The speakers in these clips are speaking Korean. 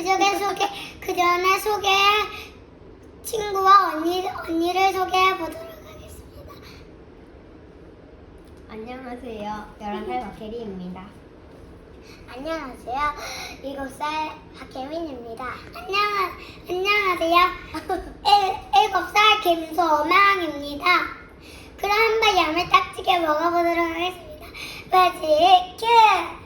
그전에 소개 그 전에 소개할 친구와 언니 언니를 소개해 보도록 하겠습니다. 안녕하세요. 11살 박혜리입니다. 안녕하세요. 7살 박혜민입니다. 안녕 안녕하세요. 7살 김소망입니다. 그럼 한번 야물딱지게 먹어보도록 하겠습니다. 매직 큐!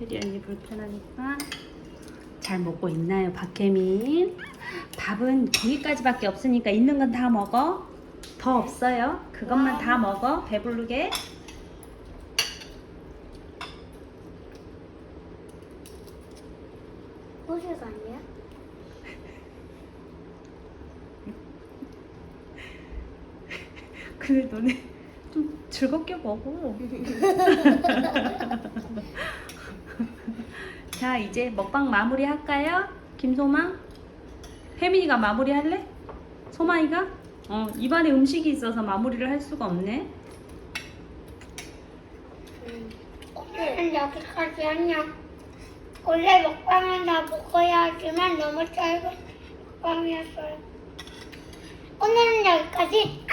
혜리 언니 불편하니까 잘 먹고 있나요, 박혜민? 밥은 거기까지밖에 없으니까 있는 건 다 먹어. 더 없어요. 그것만 다 먹어. 배부르게. 호주가 아니야? 근데 너네 좀 즐겁게 먹어. 자, 이제 먹방 마무리 할까요? 김소망? 혜민이가 마무리 할래? 소망이가? 어, 입안에 음식이 있어서 마무리를 할 수가 없네. 오늘은 여기까지 안녕. 원래 먹방은 다 먹어야 하지만 너무 짧은 먹방이었어요. 오늘은 여기까지?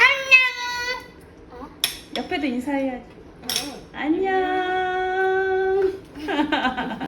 옆에도 인사해야지. 안녕.